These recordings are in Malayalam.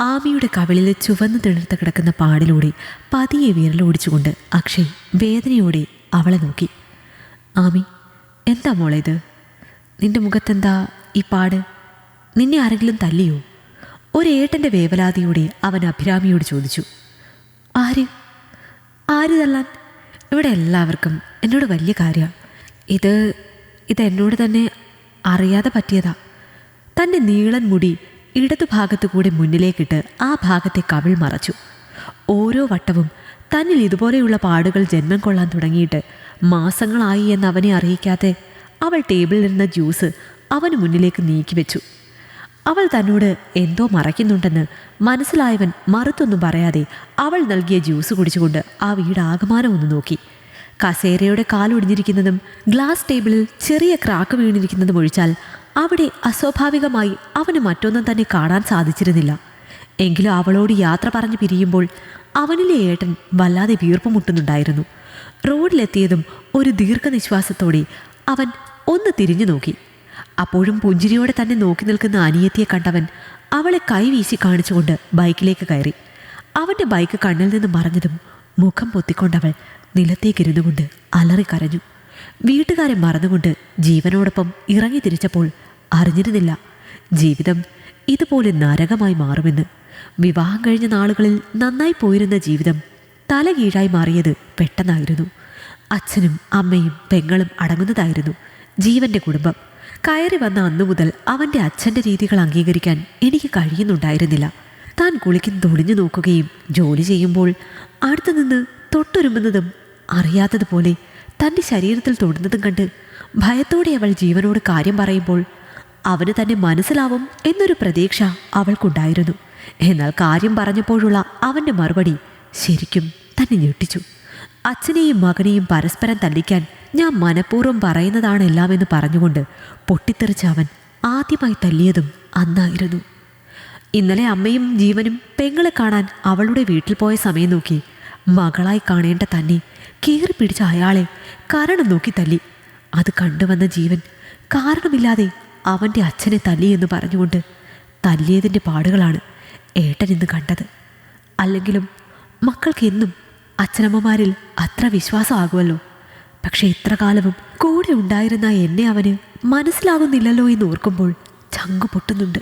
ആമിയുടെ കവിളിൽ ചുവന്നു തിണർത്ത് കിടക്കുന്ന പാടിലൂടെ പതിയെ വിരലോടിച്ചുകൊണ്ട് അക്ഷയ് വേദനയോടെ അവളെ നോക്കി. ആമി എന്താ മോളെ ഇത്? നിന്റെ മുഖത്തെന്താ ഈ പാട്? നിന്നെ ആരെങ്കിലും തല്ലിയോ? ഒരേട്ടന്റെ വേവലാതിയോടെ അവൻ അഭിരാമിയോട് ചോദിച്ചു. ആര്? ആര് തല്ലാൻ? ഇവിടെ എല്ലാവർക്കും എന്നോട് വലിയ കാര്യമാണ് ഇത് ഇതെന്നോട് തന്നെ അറിയാതെ പറ്റിയതാ. തന്റെ നീളൻ മുടി ഇടതുഭാഗത്തു കൂടെ മുന്നിലേക്കിട്ട് ആ ഭാഗത്തെ കവിൾ മറച്ചു. ഓരോ വട്ടവും തന്നിൽ ഇതുപോലെയുള്ള പാടുകൾ ജന്മം കൊള്ളാൻ തുടങ്ങിയിട്ട് മാസങ്ങളായി എന്ന് അവനെ അറിയിക്കാതെ അവൾ ടേബിളിൽ ഇരുന്ന ജ്യൂസ് അവന് മുന്നിലേക്ക് നീക്കി വെച്ചു. അവൾ തന്നോട് എന്തോ മറയ്ക്കുന്നുണ്ടെന്ന് മനസ്സിലായവൻ മറുത്തൊന്നും പറയാതെ അവൾ നൽകിയ ജ്യൂസ് കുടിച്ചുകൊണ്ട് ആ വീട് ആകമാനം ഒന്ന് നോക്കി. കസേരയുടെ കാലൊടിഞ്ഞിരിക്കുന്നതും ഗ്ലാസ് ടേബിളിൽ ചെറിയ ക്രാക്ക് വീണിരിക്കുന്നതും ഒഴിച്ചാൽ അവിടെ അസ്വാഭാവികമായി അവന് മറ്റൊന്നും തന്നെ കാണാൻ സാധിച്ചിരുന്നില്ല. എങ്കിലും അവളോട് യാത്ര പറഞ്ഞു പിരിയുമ്പോൾ അവനിലെ ഏട്ടൻ വല്ലാതെ വീർപ്പ് മുട്ടുന്നുണ്ടായിരുന്നു. റോഡിലെത്തിയതും ഒരു ദീർഘനിശ്വാസത്തോടെ അവൻ ഒന്ന് തിരിഞ്ഞു നോക്കി. അപ്പോഴും പുഞ്ചിരിയോടെ തന്നെ നോക്കി നിൽക്കുന്ന അനിയത്തിയെ കണ്ടവൻ അവളെ കൈവീശി കാണിച്ചുകൊണ്ട് ബൈക്കിലേക്ക് കയറി. അവന്റെ ബൈക്ക് കണ്ണിൽ നിന്ന് മറഞ്ഞതും മുഖം പൊത്തിക്കൊണ്ടവൾ നിലത്തേക്കിരുന്നുകൊണ്ട് അലറി കരഞ്ഞു വീട്ടുകാരെ മറന്നുകൊണ്ട് ജീവനോടൊപ്പം ഇറങ്ങി തിരിച്ചപ്പോൾ അറിഞ്ഞിരുന്നില്ല. ജീവിതം ഇതുപോലെ നരകമായി മാറുമെന്ന്. വിവാഹം കഴിഞ്ഞ നാളുകളിൽ നന്നായി പോയിരുന്ന ജീവിതം തലകീഴായി മാറിയത് പെട്ടെന്നായിരുന്നു. അച്ഛനും അമ്മയും പെങ്ങളും അടങ്ങുന്നതായിരുന്നു ജീവന്റെ കുടുംബം. കയറി വന്ന അന്നു മുതൽ അവന്റെ അച്ഛന്റെ രീതികൾ അംഗീകരിക്കാൻ എനിക്ക് കഴിയുന്നുണ്ടായിരുന്നില്ല. താൻ കുളിക്കുന്ന തൊളിഞ്ഞു നോക്കുകയും ജോലി ചെയ്യുമ്പോൾ അടുത്തു നിന്ന് തൊട്ടുരുമ്പുന്നതും അറിയാത്തതുപോലെ തന്റെ ശരീരത്തിൽ തൊടുന്നതും കണ്ട് ഭയത്തോടെ അവൾ ജീവനോട് കാര്യം പറയുമ്പോൾ അവന് തന്നെ മനസ്സിലാവും എന്നൊരു പ്രതീക്ഷ അവൾക്കുണ്ടായിരുന്നു. എന്നാൽ കാര്യം പറഞ്ഞപ്പോഴുള്ള അവന്റെ മറുപടി ശരിക്കും തന്നെ ഞെട്ടിച്ചു. അച്ഛനെയും മകനെയും പരസ്പരം തല്ലിക്കാൻ ഞാൻ മനഃപൂർവം പറയുന്നതാണ് എല്ലാമെന്ന് പറഞ്ഞുകൊണ്ട് പൊട്ടിത്തെറിച്ച അവൻ ആദ്യമായി തല്ലിയതും അന്നായിരുന്നു. ഇന്നലെ അമ്മയും ജീവനും പെങ്ങളെ കാണാൻ അവളുടെ വീട്ടിൽ പോയ സമയം നോക്കി മകളായി കാണേണ്ട തന്നെ കീറി പിടിച്ച അയാളെ കാരണം നോക്കി തല്ലി. അത് കണ്ടുവന്ന ജീവൻ കാരണമില്ലാതെ അവന്റെ അച്ഛനെ തല്ലിയെന്ന് പറഞ്ഞുകൊണ്ട് തല്ലിയതിന്റെ പാടുകളാണ് ഏട്ടൻ ഇന്ന് കണ്ടത്. അല്ലെങ്കിലും മക്കൾക്ക് എന്നും അച്ഛനമ്മമാരിൽ അത്ര വിശ്വാസമാകുമല്ലോ പക്ഷെ ഇത്ര കാലവും കൂടെ ഉണ്ടായിരുന്ന എന്നെ അവന് മനസ്സിലാകുന്നില്ലല്ലോ എന്ന് ഓർക്കുമ്പോൾ ചങ്കു പൊട്ടുന്നുണ്ട്.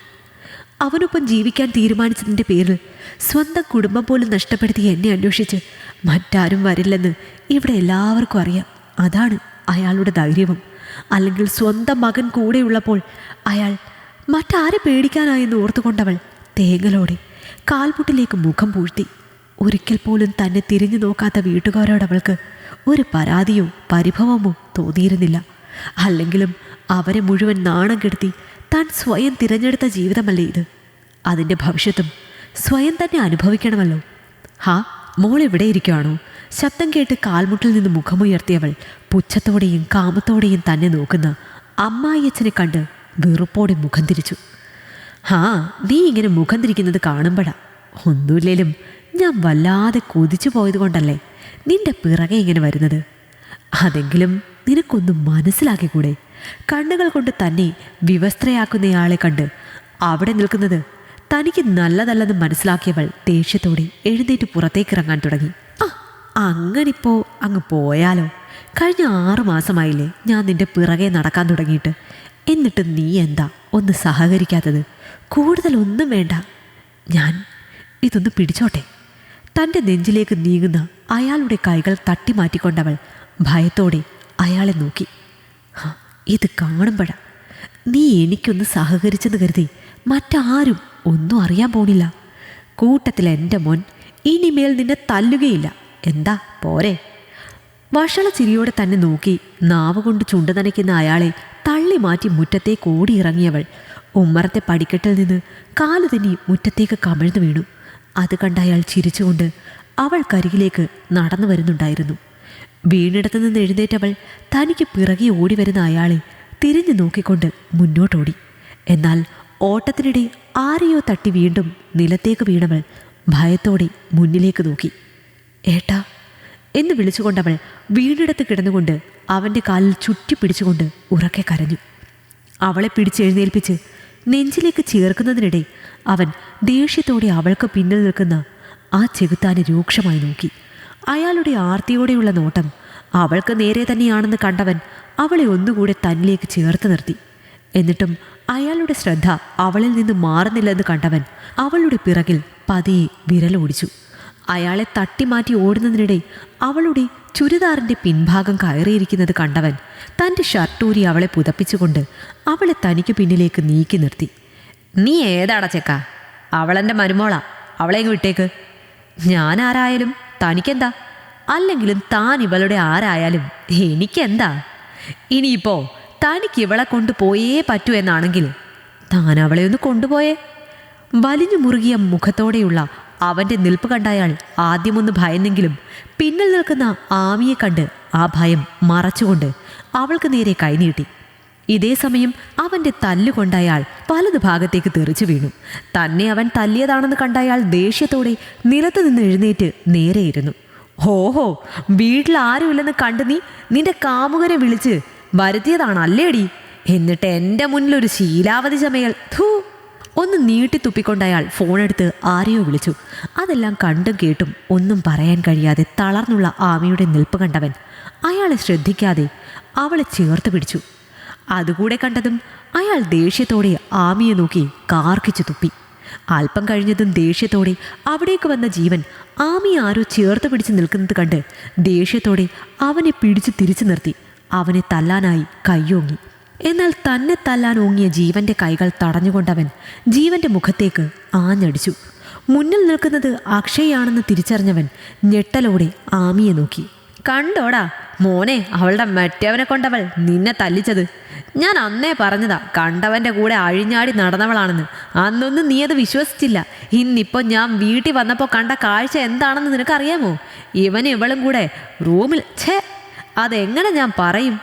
അവനൊപ്പം ജീവിക്കാൻ തീരുമാനിച്ചതിന്റെ പേരിൽ സ്വന്തം കുടുംബം പോലും നഷ്ടപ്പെടുത്തി എന്നെ അന്വേഷിച്ച് മറ്റാരും വരില്ലെന്ന് ഇവിടെ എല്ലാവർക്കും അറിയാം. അതാണ് അയാളുടെ ധൈര്യവും. അല്ലെങ്കിൽ സ്വന്തം മകൻ കൂടെയുള്ളപ്പോൾ അയാൾ മറ്റാരെ പേടിക്കാനായെന്ന് ഓർത്തുകൊണ്ടവൾ തേങ്ങലോടെ കാൽമുട്ടിലേക്ക് മുഖം പൂഴ്ത്തി. ഒരിക്കൽ പോലും തന്നെ തിരിഞ്ഞു നോക്കാത്ത വീട്ടുകാരോടവൾക്ക് ഒരു പരാതിയോ പരിഭവമോ തോന്നിയിരുന്നില്ല. അല്ലെങ്കിലും അവരെ മുഴുവൻ നാണം കെടുത്തി താൻ സ്വയം തിരഞ്ഞെടുത്ത ജീവിതമല്ലേ ഇത്? അതിന്റെ ഭവിഷ്യത്തും സ്വയം തന്നെ അനുഭവിക്കണമല്ലോ. ഹാ മോൾ എവിടെ ഇരിക്കുകയാണോ ശബ്ദം കേട്ട് കാൽമുട്ടിൽ നിന്ന് മുഖമുയർത്തിയവൾ പുച്ഛത്തോടെയും കാമത്തോടെയും തന്നെ നോക്കുന്ന അമ്മായിയച്ഛനെ കണ്ട് വെറുപ്പോടെ മുഖം തിരിച്ചു. ഹാ നീ ഇങ്ങനെ മുഖം തിരിക്കുന്നത് കാണുമ്പോഴാ. ഒന്നുമില്ലേലും ഞാൻ വല്ലാതെ കൊതിച്ചു പോയത് കൊണ്ടല്ലേ നിന്റെ പിറകെ ഇങ്ങനെ വരുന്നത്. അതെങ്കിലും നിനക്കൊന്ന് മനസ്സിലാക്കിക്കൂടെ? കണ്ണുകൾ കൊണ്ട് തന്നെ വിവസ്ത്രയാക്കുന്നയാളെ കണ്ട് അവിടെ നിൽക്കുന്നത് തനിക്ക് നല്ലതല്ലെന്ന് മനസ്സിലാക്കിയവൾ ദേഷ്യത്തോടെ എഴുന്നേറ്റ് പുറത്തേക്ക് ഇറങ്ങാൻ തുടങ്ങി. ആ അങ്ങനിപ്പോ അങ്ങ് പോയാലോ? കഴിഞ്ഞ ആറു മാസമായില്ലേ ഞാൻ നിന്റെ പിറകെ നടക്കാൻ തുടങ്ങിയിട്ട്. എന്നിട്ട് നീ എന്താ ഒന്ന് സഹകരിക്കാത്തത്? കൂടുതലൊന്നും വേണ്ട. ഞാൻ ഇതൊന്ന് പിടിച്ചോട്ടെ. തന്റെ നെഞ്ചിലേക്ക് നീങ്ങുന്ന അയാളുടെ കൈകൾ തട്ടി മാറ്റിക്കൊണ്ടവൾ ഭയത്തോടെ അയാളെ നോക്കി. "ഹ, ഇത് കാണുമ്പോഴാ. നീ എനിക്കൊന്ന് സഹകരിച്ചെന്ന് കരുതി. മറ്റാരും ഒന്നും അറിയാൻ പോണില്ല. കൂട്ടത്തിൽ എന്റെ മോൻ ഇനിമേൽ നിന്നെ തല്ലുകയില്ല. എന്താ? പോരെ. വഷള ചിരിയോടെ തന്നെ നോക്കി നാവ് കൊണ്ട് ചുണ്ട നനയ്ക്കുന്ന അയാളെ തള്ളി മാറ്റി മുറ്റത്തേക്ക് ഓടിയിറങ്ങിയവൾ ഉമ്മറത്തെ പടിക്കെട്ടിൽ നിന്ന് കാലു തന്നെ മുറ്റത്തേക്ക് കമിഴ്ന്നു വീണു. അത് കണ്ട അയാൾ ചിരിച്ചുകൊണ്ട് അവൾ അവൾക്കരികിലേക്ക് നടന്നു വരുന്നുണ്ടായിരുന്നു. വീണിടത്തു നിന്ന് എഴുന്നേറ്റവൾ തനിക്ക് പിറകെ ഓടി വരുന്ന അയാളെ തിരിഞ്ഞു നോക്കിക്കൊണ്ട് മുന്നോട്ടോടി. എന്നാൽ ഓട്ടത്തിനിടെ ആരെയോ തട്ടി വീണ്ടും നിലത്തേക്ക് വീണവൾ ഭയത്തോടെ മുന്നിലേക്ക് നോക്കി. ഏട്ടാ എന്ന് വിളിച്ചുകൊണ്ടവൾ വീടിടത്ത് കിടന്നുകൊണ്ട് അവന്റെ കാലിൽ ചുറ്റി പിടിച്ചുകൊണ്ട് ഉറക്കെ കരഞ്ഞു. അവളെ പിടിച്ചെഴുന്നേൽപ്പിച്ച് നെഞ്ചിലേക്ക് ചേർക്കുന്നതിനിടെ അവൻ ദേഷ്യത്തോടെ അവൾക്ക് പിന്നിൽ നിൽക്കുന്ന ആ ചെകുത്താനെ രൂക്ഷമായി നോക്കി. അയാളുടെ ആർത്തിയോടെയുള്ള നോട്ടം അവൾക്ക് നേരെ തന്നെയാണെന്ന് കണ്ടവൻ അവളെ ഒന്നുകൂടെ തന്നിലേക്ക് ചേർത്ത് നിർത്തി. എന്നിട്ടും അയാളുടെ ശ്രദ്ധ അവളിൽ നിന്ന് മാറുന്നില്ലെന്ന് കണ്ടവൻ അവളുടെ പിറകിൽ പതിയെ വിരലോടിച്ചു അയാളെ തട്ടിമാറ്റി ഓടുന്നതിനിടെ അവളുടെ ചുരിദാറിന്റെ പിൻഭാഗം കയറിയിരിക്കുന്നത് കണ്ടവൻ തന്റെ ഷർട്ടൂരി അവളെ പുതപ്പിച്ചുകൊണ്ട് അവളെ തനിക്ക് പിന്നിലേക്ക് നീക്കി നിർത്തി. നീ ഏതാടാ ചെക്ക? അവളെന്റെ മരുമോളാ. അവളെ വിട്ടേക്ക്. ഞാൻ ആരായാലും തനിക്കെന്താ? അല്ലെങ്കിലും താൻ ഇവളുടെ ആരായാലും എനിക്കെന്താ? ഇനിയിപ്പോ തനിക്ക് ഇവളെ കൊണ്ടുപോയേ പറ്റൂ എന്നാണെങ്കിൽ താൻ അവളെ ഒന്ന് കൊണ്ടുപോയേ. വലിഞ്ഞു മുറുകിയ മുഖത്തോടെയുള്ള അവന്റെ നിൽപ്പ് കണ്ടയാൾ ആദ്യമൊന്ന് ഭയന്നെങ്കിലും പിന്നിൽ നിൽക്കുന്ന ആമിയെ കണ്ട് ആ ഭയം മറച്ചുകൊണ്ട് അവൾക്ക് നേരെ കൈനീട്ടി ഇതേ സമയം അവന്റെ തല്ലുകൊണ്ടയാൾ വലതു ഭാഗത്തേക്ക് തെറിച്ചു വീണു. തന്നെ അവൻ തല്ലിയതാണെന്ന് കണ്ടയാൾ ദേഷ്യത്തോടെ നിലത്ത് നിന്ന് എഴുന്നേറ്റ് നേരെയിരുന്നു ഹോ വീട്ടിൽ ആരുമില്ലെന്ന് കണ്ട് നീ നിന്റെ കാമുകനെ വിളിച്ച് വരുത്തിയതാണ് അല്ലേടി? എന്നിട്ട് എന്റെ മുന്നിൽ ഒരു ശീലാവതി ചമയൽ ധൂ ഒന്ന് നീട്ടി തുപ്പിക്കൊണ്ടയാൾ ഫോണെടുത്ത് ആരെയോ വിളിച്ചു. അതെല്ലാം കണ്ടും കേട്ടും ഒന്നും പറയാൻ കഴിയാതെ തളർന്നുള്ള ആമിയുടെ നിൽപ്പ് കണ്ടവൻ അയാളെ ശ്രദ്ധിക്കാതെ അവളെ ചേർത്ത് പിടിച്ചു. അതുകൂടെ കണ്ടതും അയാൾ ദേഷ്യത്തോടെ ആമിയെ നോക്കി കാർക്കിച്ചു തുപ്പി. അല്പം കഴിഞ്ഞതും ദേഷ്യത്തോടെ അവിടേക്ക് വന്ന ജീവൻ ആമി ആരോ ചേർത്ത് പിടിച്ച് നിൽക്കുന്നത് കണ്ട് ദേഷ്യത്തോടെ അവനെ പിടിച്ചു തിരിച്ചു നിർത്തി. അവനെ തല്ലാനായി കയ്യോങ്ങി എന്നാൽ തന്നെ തല്ലാൻ ഓങ്ങിയ ജീവന്റെ കൈകൾ തടഞ്ഞുകൊണ്ടവൻ ജീവന്റെ മുഖത്തേക്ക് ആഞ്ഞടിച്ചു. മുന്നിൽ നിൽക്കുന്നത് അക്ഷയാണെന്ന് തിരിച്ചറിഞ്ഞവൻ ഞെട്ടലോടെ ആമിയെ നോക്കി. കണ്ടോടാ മോനെ അവളുടെ മറ്റവനെ കൊണ്ടവൾ നിന്നെ തല്ലിച്ചത്. ഞാൻ അന്നേ പറഞ്ഞതാ കണ്ടവന്റെ കൂടെ അഴിഞ്ഞാടി നടന്നവളാണെന്ന്. അന്നൊന്നും നീ അത് വിശ്വസിച്ചില്ല. ഇന്നിപ്പോൾ ഞാൻ വീട്ടിൽ വന്നപ്പോൾ കണ്ട കാഴ്ച എന്താണെന്ന് നിനക്കറിയാമോ? ഇവനും ഇവളും കൂടെ റൂമിൽ ഛേ അതെങ്ങനെ ഞാൻ പറയും?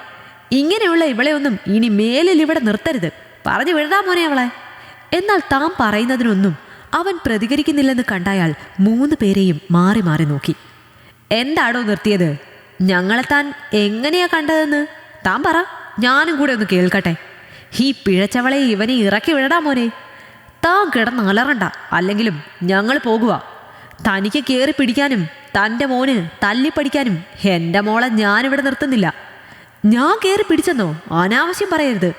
ഇങ്ങനെയുള്ള ഇവളെ ഒന്നും ഇനി മേലിൽ ഇവിടെ നിർത്തരുത്. പറഞ്ഞു വിടാ മോനെ അവളെ. എന്നാൽ താൻ പറയുന്നതിനൊന്നും അവൻ പ്രതികരിക്കുന്നില്ലെന്ന് കണ്ടയാൾ മൂന്ന് പേരെയും മാറി മാറി നോക്കി. എന്താടോ നിർത്തിയത്? ഞങ്ങളെ താൻ എങ്ങനെയാ കണ്ടതെന്ന്? താൻ പറ. ഞാനും കൂടെ ഒന്ന് കേൾക്കട്ടെ. ഈ പിഴച്ചവളെ ഇവനെ ഇറക്കി വിടടാ മോനെ. താൻ കിടന്ന് അലറണ്ട. അല്ലെങ്കിലും ഞങ്ങൾ പോകുക തനിക്ക് കയറി പിടിക്കാനും തന്റെ മോന് തല്ലിപ്പടിക്കാനും എന്റെ മോളെ ഞാനിവിടെ നിർത്തുന്നില്ല. ഞാൻ കയറി പിടിച്ചെന്നോ? അനാവശ്യം പറയരുത്.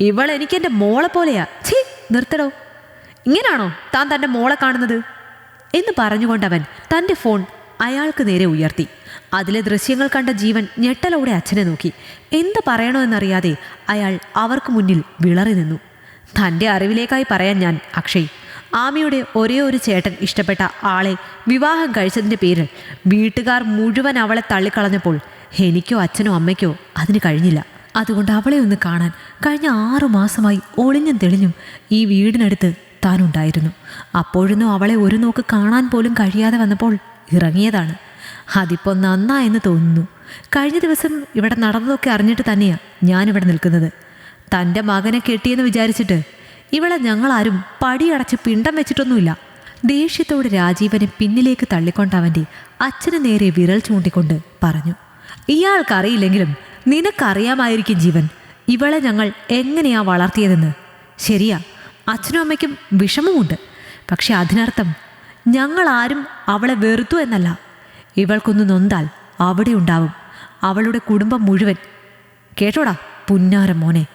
ഇവൾ എനിക്ക് എന്റെ മോളെ പോലെയാ. ഛീ നിർത്തടോ. ഇങ്ങനാണോ താൻ തന്റെ മോളെ കാണുന്നത്? എന്ന് പറഞ്ഞുകൊണ്ടവൻ തന്റെ ഫോൺ അയാൾക്ക് നേരെ ഉയർത്തി. അതിലെ ദൃശ്യങ്ങൾ കണ്ട ജീവൻ ഞെട്ടലോടെ അച്ഛനെ നോക്കി. എന്ത് പറയണോ എന്നറിയാതെ അയാൾ അവർക്ക് മുന്നിൽ വിളറി നിന്നു. തന്റെ അറിവിലേക്കായി പറയാൻ ഞാൻ അക്ഷയ് ആമിയുടെ ഒരേ ഒരു ചേട്ടൻ ഇഷ്ടപ്പെട്ട ആളെ വിവാഹം കഴിച്ചതിന്റെ പേരിൽ വീട്ടുകാർ മുഴുവൻ അവളെ തള്ളിക്കളഞ്ഞപ്പോൾ എനിക്കോ അച്ഛനോ അമ്മയ്ക്കോ അതിന് കഴിഞ്ഞില്ല. അതുകൊണ്ട് അവളെ ഒന്ന് കാണാൻ കഴിഞ്ഞ ആറു മാസമായി ഒളിഞ്ഞും തെളിഞ്ഞും ഈ വീടിനടുത്ത് താനുണ്ടായിരുന്നു അപ്പോഴൊന്നും അവളെ ഒരു നോക്ക് കാണാൻ പോലും കഴിയാതെ വന്നപ്പോൾ ഇറങ്ങിയതാണ്. അതിപ്പോൾ നന്നായെന്ന് തോന്നുന്നു. കഴിഞ്ഞ ദിവസം ഇവിടെ നടന്നതൊക്കെ അറിഞ്ഞിട്ട് തന്നെയാണ് ഞാനിവിടെ നിൽക്കുന്നത്. തന്റെ മകനെ കെട്ടിയെന്ന് വിചാരിച്ചിട്ട് ഇവളെ ഞങ്ങളാരും പടിയടച്ച് പിണ്ടം വെച്ചിട്ടൊന്നുമില്ല. ദേഷ്യത്തോടെ രാജീവനെ പിന്നിലേക്ക് തള്ളിക്കൊണ്ടവന്റെ അച്ഛന് നേരെ വിരൽ ചൂണ്ടിക്കൊണ്ട് പറഞ്ഞു ഇയാൾക്കറിയില്ലെങ്കിലും നിനക്കറിയാമായിരിക്കും ജീവൻ. ഇവളെ ഞങ്ങൾ എങ്ങനെയാ വളർത്തിയതെന്ന്. ശരിയാ അച്ഛനും അമ്മയ്ക്കും വിഷമമുണ്ട്. പക്ഷെ അതിനർത്ഥം ഞങ്ങളാരും അവളെ വെറുത്തു എന്നല്ല. ഇവൾക്കൊന്ന് നൊന്താൽ അവിടെ ഉണ്ടാവും. അവളുടെ കുടുംബം മുഴുവൻ. കേട്ടോടാ പുന്നാരം മോനെ.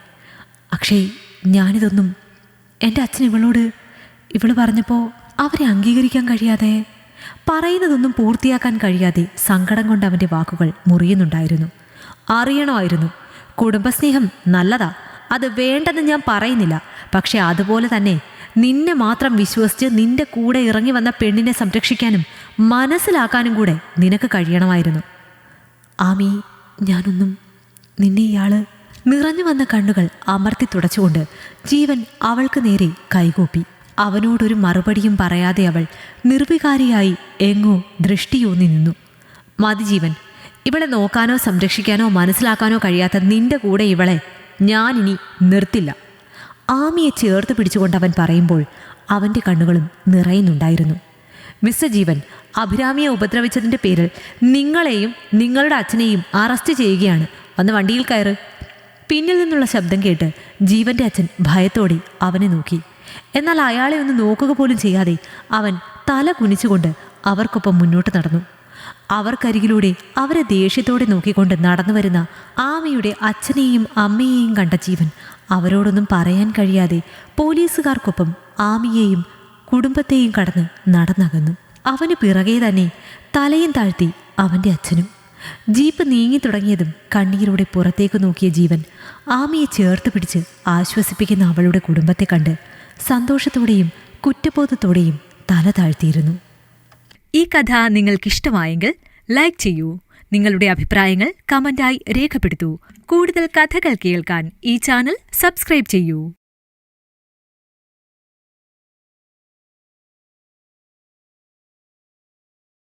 അക്ഷയ് ഞാനിതൊന്നും എന്റെ അച്ഛൻ ഇവളോട് ഇവൾ പറഞ്ഞപ്പോൾ അവരെ അംഗീകരിക്കാൻ കഴിയാതെ പറയുന്നതൊന്നും പൂർത്തിയാക്കാൻ കഴിയാതെ സങ്കടം കൊണ്ട് അവന്റെ വാക്കുകൾ മുറിയുന്നുണ്ടായിരുന്നു. അറിയണമായിരുന്നു. കുടുംബസ്നേഹം നല്ലതാ. അത് വേണ്ടെന്ന് ഞാൻ പറയുന്നില്ല. പക്ഷേ അതുപോലെ തന്നെ നിന്നെ മാത്രം വിശ്വസിച്ച് നിന്റെ കൂടെ ഇറങ്ങി വന്ന പെണ്ണിനെ സംരക്ഷിക്കാനും മനസ്സിലാക്കാനും കൂടെ നിനക്ക് കഴിയണമായിരുന്നു. ആമി ഞാനൊന്നും നിന്നെ ഇയാൾ നിറഞ്ഞു വന്ന കണ്ണുകൾ അമർത്തി തുടച്ചുകൊണ്ട് ജീവൻ അവൾക്ക് നേരെ കൈകൂപ്പി. അവനോടൊരു മറുപടിയും പറയാതെ അവൾ നിർവികാരിയായി എങ്ങോ ദൃഷ്ടിയൂന്നി നിന്നു. മതി ജീവൻ ഇവളെ നോക്കാനോ സംരക്ഷിക്കാനോ മനസ്സിലാക്കാനോ കഴിയാത്ത നിന്റെ കൂടെ ഇവളെ ഞാനിനി നിർത്തില്ല. ആമിയെ ചേർത്ത് പിടിച്ചുകൊണ്ട് അവൻ പറയുമ്പോൾ അവന്റെ കണ്ണുകളും നിറയുന്നുണ്ടായിരുന്നു. മിസ്റ്റർ ജീവൻ അഭിരാമിയെ ഉപദ്രവിച്ചതിന്റെ പേരിൽ നിങ്ങളെയും നിങ്ങളുടെ അച്ഛനെയും അറസ്റ്റ് ചെയ്യുകയാണ്. വന്ന് വണ്ടിയിൽ കയറ്. പിന്നിൽ നിന്നുള്ള ശബ്ദം കേട്ട് ജീവന്റെ അച്ഛൻ ഭയത്തോടെ അവനെ നോക്കി. എന്നാൽ അയാളെ ഒന്ന് നോക്കുക പോലും ചെയ്യാതെ അവൻ തല കുനിച്ചുകൊണ്ട് അവർക്കൊപ്പം മുന്നോട്ട് നടന്നു. അവർക്കരികിലൂടെ അവരെ ദേഷ്യത്തോടെ നോക്കിക്കൊണ്ട് നടന്നു വരുന്ന ആമയുടെ അച്ഛനെയും അമ്മയെയും കണ്ട ജീവൻ അവരോടൊന്നും പറയാൻ കഴിയാതെ പോലീസുകാർക്കൊപ്പം ആമിയെയും കുടുംബത്തെയും കടന്ന് നടന്നകന്നു. അവന് പിറകെ തന്നെ തലയും താഴ്ത്തി അവന്റെ അച്ഛനും ജീപ്പ് നീങ്ങി തുടങ്ങിയതും കണ്ണീരോടെ പുറത്തേക്ക് നോക്കിയ ജീവൻ ആമിയെ ചേർത്ത് പിടിച്ച് ആശ്വസിപ്പിക്കുന്ന അവളുടെ കുടുംബത്തെ കണ്ട് സന്തോഷത്തോടെയും കുറ്റബോധത്തോടെയും തല താഴ്ത്തിയിരുന്നു. ഈ കഥ നിങ്ങൾക്കിഷ്ടമായെങ്കിൽ ലൈക്ക് ചെയ്യൂ. നിങ്ങളുടെ അഭിപ്രായങ്ങൾ കമന്റായി രേഖപ്പെടുത്തൂ. കൂടുതൽ കഥകൾ കേൾക്കാൻ ഈ ചാനൽ സബ്സ്ക്രൈബ് ചെയ്യൂ.